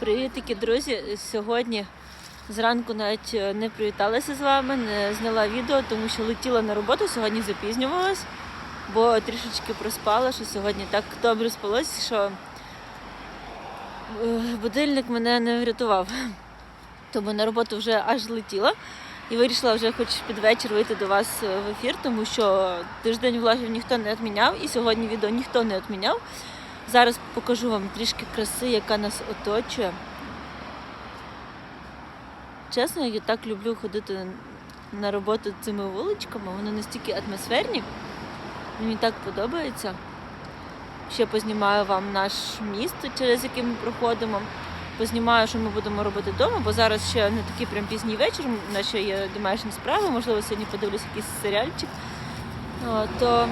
Привітики, друзі! Сьогодні зранку навіть е, не привіталася з вами, не зняла відео, тому що летіла на роботу, сьогодні запізнювалась, бо трішечки проспала, що сьогодні так добре спалось, що е, будильник мене не врятував. Тому на роботу вже аж летіла і вирішила вже хоч під вечір вийти до вас е, в ефір, тому що тиждень влогів ніхто не відміняв і сьогодні відео ніхто не відміняв. Зараз покажу вам трішки краси, яка нас оточує. Чесно, я так люблю ходити на роботу цими вуличками, вони настільки атмосферні. Мені так подобається. Ще познімаю вам наш міст, через який ми проходимо. Познімаю, що ми будемо робити вдома, бо зараз ще не такий прям пізній вечір, нас є домашні справи, можливо, сьогодні подивлюсь якийсь серіальчик. То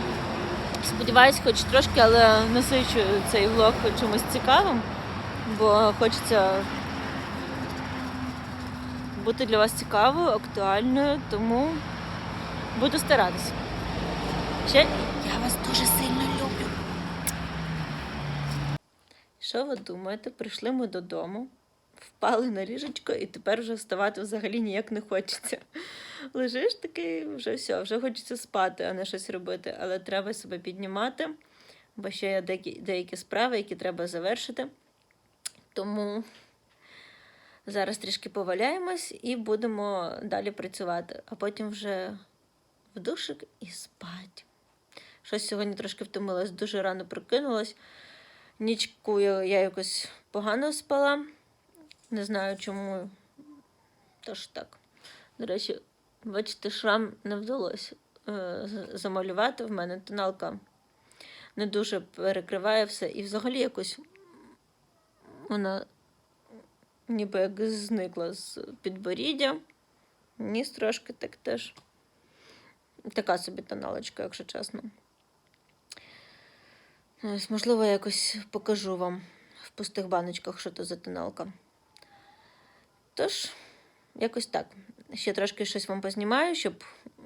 Сподіваюсь, хоч трошки, але насичу цей влог чимось цікавим, бо хочеться бути для вас цікавою, актуальною, тому буду старатися. Ще я вас дуже сильно люблю. Що ви думаєте? Прийшли ми додому, впали на ліжечко і тепер вже вставати взагалі ніяк не хочеться. Лежиш такий, вже все, вже хочеться спати, а не щось робити. Але треба себе піднімати, бо ще є деякі, деякі справи, які треба завершити. Тому зараз трішки поваляємось і будемо далі працювати, а потім вже в душик і спать. Щось сьогодні трошки втомилась, дуже рано прокинулась. Нічку я якось погано спала. Не знаю чому. Тож так. До речі, бачите, шрам не вдалося е, замалювати. В мене тоналка не дуже перекриває все. І взагалі якось вона ніби як зникла з підборіддя. Ніс трошки так теж. Така собі тоналочка, якщо чесно. Ось, можливо, я якось покажу вам в пустих баночках, що то за тоналка. Тож, якось так. Ще трошки щось вам познімаю, щоб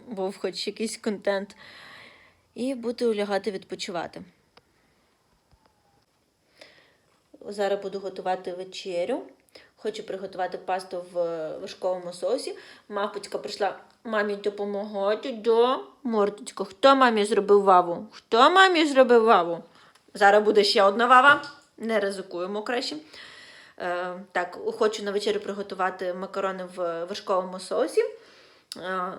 був хоч якийсь контент. І буду лягати відпочивати. Зараз буду готувати вечерю. Хочу приготувати пасту в вишковому соусі. Мапочка прийшла мамі допомагати. Да? Морточка, хто мамі зробив ваву? Хто мамі зробив ваву? Зараз буде ще одна вава. Не ризикуємо краще. Е, так, хочу на вечерю приготувати макарони в вершковому соусі. Е,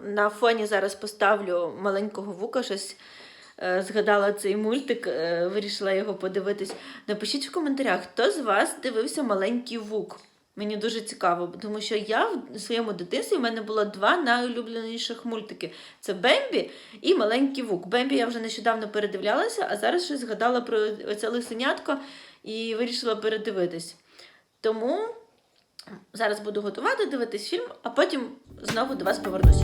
на фоні зараз поставлю маленького вука, щось е, згадала цей мультик, вирішила його подивитись. Напишіть в коментарях, хто з вас дивився маленький вук. Мені дуже цікаво, тому що я в своєму дитинстві в мене було два найулюбленіших мультики: це Бембі і Маленький Вук. Бембі я вже нещодавно передивлялася, а зараз щось згадала про оце лисенятко і вирішила передивитись. Тому зараз буду готувати, дивитись фільм, а потім знову до вас повернусь.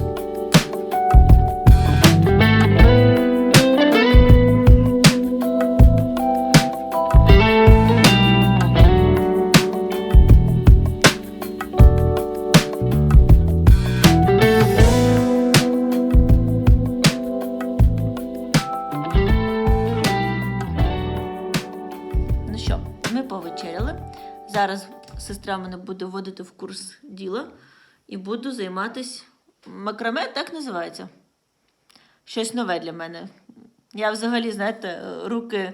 Зараз сестра мене буде вводити в курс діла і буду займатися макраме, так називається. Щось нове для мене. Я взагалі, знаєте, руки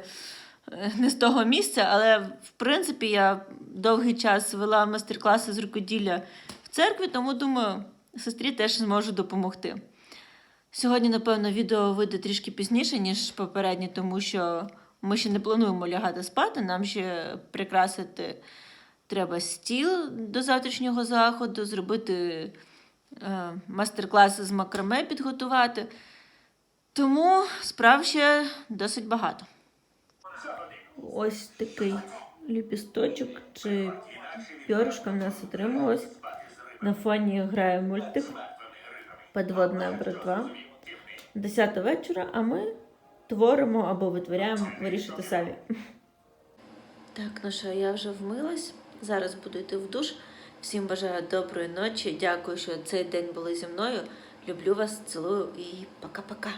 е, не з того місця, але в принципі я довгий час вела майстер-класи з рукоділля в церкві, тому думаю, сестрі теж зможу допомогти. Сьогодні, напевно, відео вийде трішки пізніше, ніж попереднє, тому що ми ще не плануємо лягати спати. Нам ще прикрасити треба стіл до завтрашнього заходу, зробити е, мастер-класи з макраме підготувати. Тому справ ще досить багато. Ось такий ліпісточок чи пьоришка в нас отрималось. На фоні грає мультик Подводна братва. Десята вечора, а ми творимо або витворяємо, вирішити самі. Так, ну що, я вже вмилась. Зараз буду йти в душ. Всім бажаю доброї ночі. Дякую, що цей день були зі мною. Люблю вас, цілую і пока-пока.